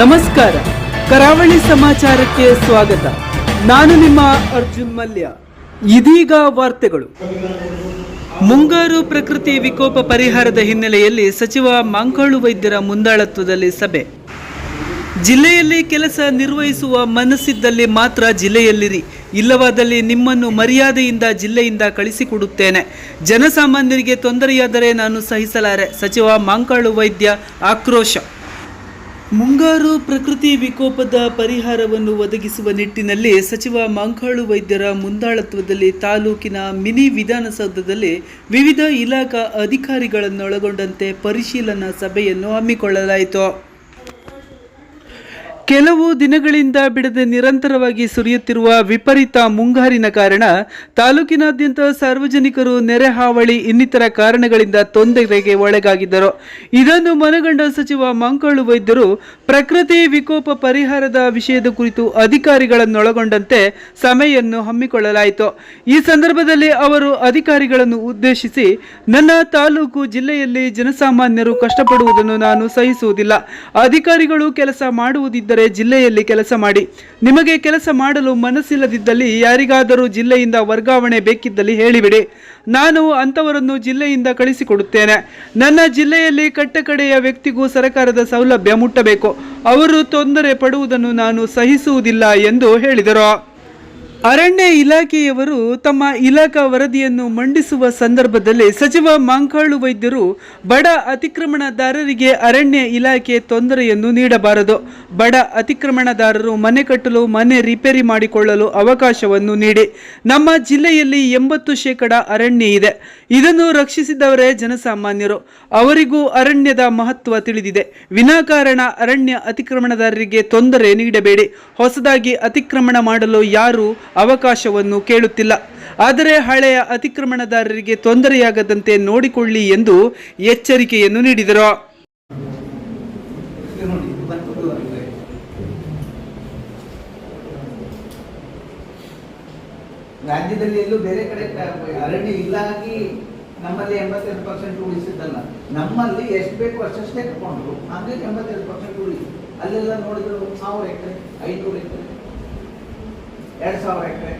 ನಮಸ್ಕಾರ. ಕರಾವಳಿ ಸಮಾಚಾರಕ್ಕೆ ಸ್ವಾಗತ. ನಾನು ನಿಮ್ಮ ಅರ್ಜುನ್ ಮಲ್ಯ. ಇದೀಗ ವಾರ್ತೆಗಳು. ಮುಂಗಾರು ಪ್ರಕೃತಿ ವಿಕೋಪ ಪರಿಹಾರದ ಹಿನ್ನೆಲೆಯಲ್ಲಿ ಸಚಿವ ಮಾಂಕಾಳು ವೈದ್ಯರ ಮುಂದಾಳತ್ವದಲ್ಲಿ ಸಭೆ. ಜಿಲ್ಲೆಯಲ್ಲಿ ಕೆಲಸ ನಿರ್ವಹಿಸುವ ಮನಸ್ಸಿದ್ದಲ್ಲಿ ಮಾತ್ರ ಜಿಲ್ಲೆಯಲ್ಲಿರಿ. ಇಲ್ಲವಾದಲ್ಲಿ ನಿಮ್ಮನ್ನು ಮರ್ಯಾದೆಯಿಂದ ಜಿಲ್ಲೆಯಿಂದ ಕಳಿಸಿಕೊಡುತ್ತೇನೆ. ಜನಸಾಮಾನ್ಯರಿಗೆ ತೊಂದರೆಯಾದರೆ ನಾನು ಸಹಿಸಲಾರೆ. ಸಚಿವ ಮಾಂಕಾಳು ವೈದ್ಯ ಆಕ್ರೋಶ. ಮುಂಗಾರು ಪ್ರಕೃತಿ ವಿಕೋಪದ ಪರಿಹಾರವನ್ನು ಒದಗಿಸುವ ನಿಟ್ಟಿನಲ್ಲಿ ಸಚಿವ ಮಾಂಕಾಳು ವೈದ್ಯರ ಮುಂದಾಳತ್ವದಲ್ಲಿ ತಾಲೂಕಿನ ಮಿನಿ ವಿಧಾನಸೌಧದಲ್ಲಿ ವಿವಿಧ ಇಲಾಖಾ ಅಧಿಕಾರಿಗಳನ್ನೊಳಗೊಂಡಂತೆ ಪರಿಶೀಲನಾ ಸಭೆಯನ್ನು ಹಮ್ಮಿಕೊಳ್ಳಲಾಯಿತು. ಕೆಲವು ದಿನಗಳಿಂದ ಬಿಡದೆ ನಿರಂತರವಾಗಿ ಸುರಿಯುತ್ತಿರುವ ವಿಪರೀತ ಮುಂಗಾರಿನ ಕಾರಣ ತಾಲೂಕಿನಾದ್ಯಂತ ಸಾರ್ವಜನಿಕರು ನೆರೆ ಹಾವಳಿ, ಇನ್ನಿತರ ಕಾರಣಗಳಿಂದ ತೊಂದರೆಗೆ ಒಳಗಾಗಿದ್ದರು. ಇದನ್ನು ಮನಗಂಡ ಸಚಿವ ಮಂಕಾಳು ವೈದ್ಯರು ಪ್ರಕೃತಿ ವಿಕೋಪ ಪರಿಹಾರದ ವಿಷಯದ ಕುರಿತು ಅಧಿಕಾರಿಗಳನ್ನೊಳಗೊಂಡಂತೆ ಸಭೆಯನ್ನು ಹಮ್ಮಿಕೊಳ್ಳಲಾಯಿತು. ಈ ಸಂದರ್ಭದಲ್ಲಿ ಅವರು ಅಧಿಕಾರಿಗಳನ್ನು ಉದ್ದೇಶಿಸಿ, ನನ್ನ ತಾಲೂಕು ಜಿಲ್ಲೆಯಲ್ಲಿ ಜನಸಾಮಾನ್ಯರು ಕಷ್ಟಪಡುವುದನ್ನು ನಾನು ಸಹಿಸುವುದಿಲ್ಲ. ಅಧಿಕಾರಿಗಳು ಕೆಲಸ ಮಾಡುವುದಿದ್ದರೆ ಜಿಲ್ಲೆಯಲ್ಲಿ ಕೆಲಸ ಮಾಡಿ. ನಿಮಗೆ ಕೆಲಸ ಮಾಡಲು ಮನಸ್ಸಿಲ್ಲದಿದ್ದಲ್ಲಿ ಯಾರಿಗಾದರೂ ಜಿಲ್ಲೆಯಿಂದ ವರ್ಗಾವಣೆ ಬೇಕಿದ್ದಲ್ಲಿ ಹೇಳಿಬಿಡಿ. ನಾನು ಅಂಥವರನ್ನು ಜಿಲ್ಲೆಯಿಂದ ಕಳಿಸಿಕೊಡುತ್ತೇನೆ. ನನ್ನ ಜಿಲ್ಲೆಯಲ್ಲಿ ಕಟ್ಟಕಡೆಯ ವ್ಯಕ್ತಿಗೂ ಸರ್ಕಾರದ ಸೌಲಭ್ಯ ಮುಟ್ಟಬೇಕು. ಅವರು ತೊಂದರೆ ಪಡುವುದನ್ನು ನಾನು ಸಹಿಸುವುದಿಲ್ಲ ಎಂದು ಹೇಳಿದರು. ಅರಣ್ಯ ಇಲಾಖೆಯವರು ತಮ್ಮ ಇಲಾಖಾ ವರದಿಯನ್ನು ಮಂಡಿಸುವ ಸಂದರ್ಭದಲ್ಲಿ ಸಚಿವ ಮಾಂಕಾಳು ವೈದ್ಯರು ಬಡ ಅತಿಕ್ರಮಣದಾರರಿಗೆ ಅರಣ್ಯ ಇಲಾಖೆ ತೊಂದರೆಯನ್ನು ನೀಡಬಾರದು. ಬಡ ಅತಿಕ್ರಮಣದಾರರು ಮನೆ ಕಟ್ಟಲು, ಮನೆ ರಿಪೇರಿ ಮಾಡಿಕೊಳ್ಳಲು ಅವಕಾಶವನ್ನು ನೀಡಿ. ನಮ್ಮ ಜಿಲ್ಲೆಯಲ್ಲಿ ಎಂಬತ್ತು ಶೇಕಡ ಅರಣ್ಯ ಇದೆ. ಇದನ್ನು ರಕ್ಷಿಸಿದವರೇ ಜನಸಾಮಾನ್ಯರು. ಅವರಿಗೂ ಅರಣ್ಯದ ಮಹತ್ವ ತಿಳಿದಿದೆ. ವಿನಾಕಾರಣ ಅರಣ್ಯ ಅತಿಕ್ರಮಣದಾರರಿಗೆ ತೊಂದರೆ ನೀಡಬೇಡಿ. ಹೊಸದಾಗಿ ಅತಿಕ್ರಮಣ ಮಾಡಲು ಯಾರು ಅವಕಾಶವನ್ನು ಕೇಳುತ್ತಿಲ್ಲ. ಆದರೆ ಹಳೆಯ ಅತಿಕ್ರಮಣದಾರರಿಗೆ ತೊಂದರೆಯಾಗದಂತೆ ನೋಡಿಕೊಳ್ಳಿ ಎಂದು ಎಚ್ಚರಿಕೆಯನ್ನು ನೀಡಿದರು. ರಾಜ್ಯದಲ್ಲಿ ಎಲ್ಲೂ ಬೇರೆ ಕಡೆ ಅರಣ್ಯ ಇಲ್ಲಾಗಿ ನಮ್ಮಲ್ಲಿ ಎಂಬತ್ತೆರಡು ಪರ್ಸೆಂಟ್ ಉಳಿಸಿದ್ದಲ್ಲ. ನಮ್ಮಲ್ಲಿ ಎಷ್ಟು ಬೇಕು ಅಷ್ಟಷ್ಟೇ ತಗೊಂಡ್ರು ಹಾಗಾಗಿ ಎಂಬತ್ತೆರಡು ಪರ್ಸೆಂಟ್ ಉಳಿಸಿ. ಅಲ್ಲೆಲ್ಲ ನೋಡಿದ್ರು ಸಾವಿರ ಎಕರೆ, ಐನೂರು ಎಕರೆ. ಎರಡು ಸಾವಿರ ಎಕರೆ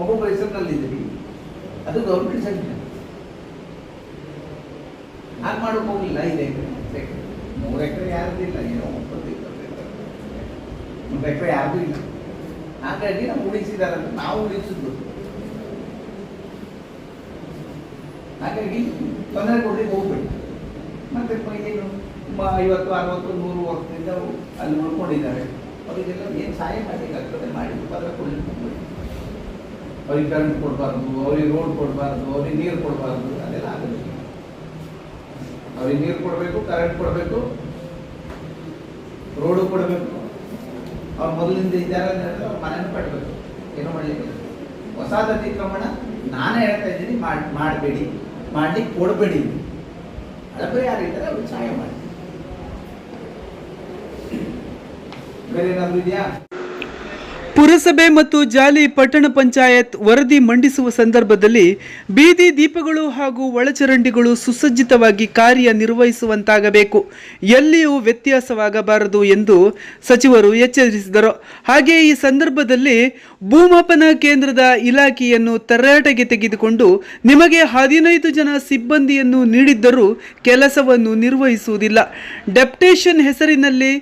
ಒಬ್ಬೊಬ್ಬರ ಹೆಸರಿನಲ್ಲಿದ್ದೀವಿ ಅದು ಗೌರ್ಮೆಂಟ್ ಸಂಖ್ಯೆ ಹಾಗೆ ಮಾಡೋಕೆ ಹೋಗಿಲ್ಲ ಐದು ಎಕರೆ ಮೂರು ಎಕರೆ ಯಾರ್ದು ಇಲ್ಲ, ಏನೋ ಒಂಬತ್ತು, ಇಪ್ಪತ್ತು ಒಂದು ಎಕರೆ ಯಾರ್ದು ಇಲ್ಲ. ಹಾಗಾಗಿ ನಾವು ಉಳಿಸಿದಾರಂತ ನಾವು ಉಳಿಸಿದ್ದು. ಹಾಗಾಗಿ ತೊಂದರೆ ಕೊಡ್ಲಿಕ್ಕೆ ಹೋಗ್ಬೇಡಿ. ಮತ್ತೆ ಏನು? ಐವತ್ತು, ಅರವತ್ತು, ನೂರು ವರ್ಷದಿಂದ ಅಲ್ಲಿ ಉಳ್ಕೊಂಡಿದ್ದಾರೆ. ಅವರಿಗೆಲ್ಲ ಏನು ಸಹಾಯ ಮಾಡಬೇಕಾಗ್ತದೆ ಮಾಡಿ ಪದ ಅವ್ರಿಗೆ ಕರೆಂಟ್ ಕೊಡಬಾರ್ದು, ಅವ್ರಿಗೆ ರೋಡ್ ಕೊಡಬಾರ್ದು, ಅವ್ರಿಗೆ ನೀರು ಕೊಡಬಾರ್ದು, ಅದೆಲ್ಲ ಆಗುತ್ತೆ. ಅವ್ರಿಗೆ ನೀರು ಕೊಡಬೇಕು ಕರೆಂಟ್ ಕೊಡಬೇಕು ರೋಡು ಕೊಡಬೇಕು. ಅವ್ರು ಮೊದಲಿಂದ ಇದ್ದಾರೆ ಅಂತ ಹೇಳಿದ್ರೆ ಅವ್ರ ಮನೇನ ಕಟ್ಟಬೇಕು ಏನೋ ಮಾಡಲಿಕ್ಕೆ ಹೊಸದ ಅತಿಕ್ರಮಣ ನಾನೇ ಹೇಳ್ತಾ ಇದ್ದೀನಿ, ಮಾಡಿ ಮಾಡಬೇಡಿ. ಮಾಡ್ಲಿಕ್ಕೆ ಕೊಡಬೇಡಿ. ಹಳಬರಿ ಯಾರಿದ್ದಾರೆ, ಅವ್ರಿಗೆ ಸಹಾಯ ಮಾಡಿ. ಪುರಸಭೆ ಮತ್ತು ಜಾಲಿ ಪಟ್ಟಣ ಪಂಚಾಯತ್ ವರದಿ ಮಂಡಿಸುವ ಸಂದರ್ಭದಲ್ಲಿ ಬೀದಿ ದೀಪಗಳು ಹಾಗೂ ಒಳಚರಂಡಿಗಳು ಸುಸಜ್ಜಿತವಾಗಿ ಕಾರ್ಯನಿರ್ವಹಿಸುವಂತಾಗಬೇಕು. ಎಲ್ಲಿಯೂ ವ್ಯತ್ಯಾಸವಾಗಬಾರದು ಎಂದು ಸಚಿವರು ಎಚ್ಚರಿಸಿದರು. ಹಾಗೆ ಈ ಸಂದರ್ಭದಲ್ಲಿ ಭೂಮಾಪನ ಕೇಂದ್ರದ ಇಲಾಖೆಯನ್ನು ತರಾಟೆಗೆ ತೆಗೆದುಕೊಂಡು ನಿಮಗೆ ಹದಿನೈದು ಜನ ಸಿಬ್ಬಂದಿಯನ್ನು ನೀಡಿದ್ದರೂ ಕೆಲಸವನ್ನು ನಿರ್ವಹಿಸುವುದಿಲ್ಲ. ಡೆಪ್ಟೇಷನ್ ಹೆಸರಿನಲ್ಲಿ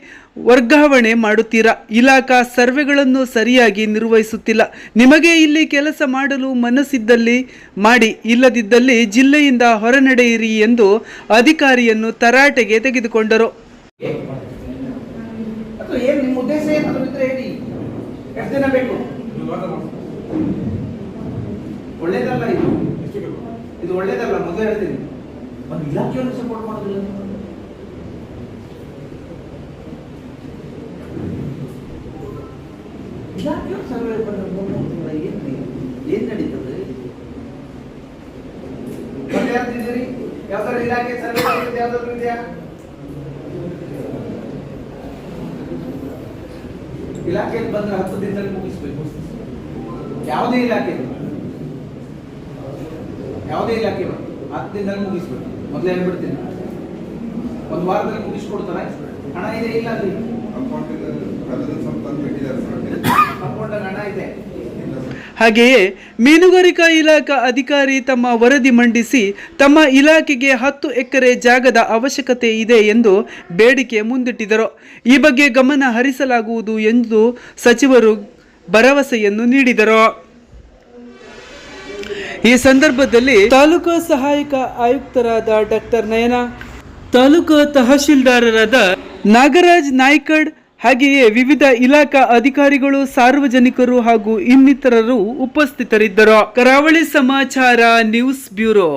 ವರ್ಗಾವಣೆ ಮಾಡುತ್ತೀರಾ? ಇಲಾಖಾ ಸರ್ವೆಗಳನ್ನು ಸರಿಯಾಗಿ ನಿರ್ವಹಿಸುತ್ತಿಲ್ಲ. ನಿಮಗೆ ಇಲ್ಲಿ ಕೆಲಸ ಮಾಡಲು ಮನಸ್ಸಿದ್ದಲ್ಲಿ ಮಾಡಿ, ಇಲ್ಲದಿದ್ದಲ್ಲಿ ಜಿಲ್ಲೆಯಿಂದ ಹೊರನಡೆಯಿರಿ ಎಂದು ಅಧಿಕಾರಿಯನ್ನು ತರಾಟೆಗೆ ತೆಗೆದುಕೊಂಡರು. ಒಳ್ಳೇದಲ್ಲ ಇದು? ಇದು ಒಳ್ಳೇದಲ್ಲ, ಮೊದಲು ಹೇಳ್ತೀನಿ. ಒಂದು ಇಲಾಖೆಯನ್ನು ಸಪೋರ್ಟ್ ಮಾಡೋದಿಲ್ಲ. ನೀವು ಇಲಾಖೆಯವರು ಸರ್ವೆ ಏನು ಏನು ನಡೀತದೆ? ಮತ್ತೆ ಯಾವ್ದಿದ್ದೀರಿ ಯಾವ್ದಾದ್ರು ಇಲಾಖೆ ಸರ್ವೆ ಮಾಡಿದ್ದು ಯಾವ್ದಾದ್ರು ಇದೆಯಾ? ಇಲಾಖೆಯಲ್ಲಿ ಬಂದ್ರೆ ಹತ್ತು ದಿನದಲ್ಲಿ ಮುಗಿಸ್ಬೇಕು. ಯಾವುದೇ ಇಲಾಖೆ ಇರ್ಲಿ. ಯಾವುದೇ ಇಲಾಖೆ ಇರ್ಲಿ, ಹತ್ತು ದಿನದಲ್ಲಿ ಮುಗಿಸ್ಬೇಕು. ಮೊದಲೇ ಹೇಳ್ಬಿಡ್ತೀನಿ. ಒಂದು ವಾರದಲ್ಲಿ ಮುಗಿಸ್ಕೊಡ್ತಾರೆ? ಹಣ ಇದೆ ಇಲ್ಲ ಅಲ್ಲಿ? ಅಕೌಂಟಾಗ ಹಣ ಇದೆ ಹಾಗೆಯೇ ಮೀನುಗಾರಿಕಾ ಇಲಾಖಾ ಅಧಿಕಾರಿ ತಮ್ಮ ವರದಿ ಮಂಡಿಸಿ ತಮ್ಮ ಇಲಾಖೆಗೆ ಹತ್ತು ಎಕರೆ ಜಾಗದ ಅವಶ್ಯಕತೆ ಇದೆ ಎಂದು ಬೇಡಿಕೆ ಮುಂದಿಟ್ಟಿದರು. ಈ ಬಗ್ಗೆ ಗಮನ ಹರಿಸಲಾಗುವುದು ಎಂದು ಸಚಿವರು ಭರವಸೆಯನ್ನು ನೀಡಿದರು. ಈ ಸಂದರ್ಭದಲ್ಲಿ ತಾಲೂಕು ಸಹಾಯಕ ಆಯುಕ್ತರಾದ ಡಾಕ್ಟರ್ ನಯನ ತಾಲೂಕು ತಹಶೀಲ್ದಾರರಾದ ನಾಗರಾಜ್ ನಾಯ್ಕಡ್ ಹಾಗೆಯೇ ವಿವಿಧ ಇಲಾಖಾ ಅಧಿಕಾರಿಗಳು, ಸಾರ್ವಜನಿಕರು ಹಾಗೂ ಇನ್ನಿತರರು ಉಪಸ್ಥಿತರಿದ್ದರು. ಕರಾವಳಿ ಸಮಾಚಾರ ನ್ಯೂಸ್ ಬ್ಯೂರೋ.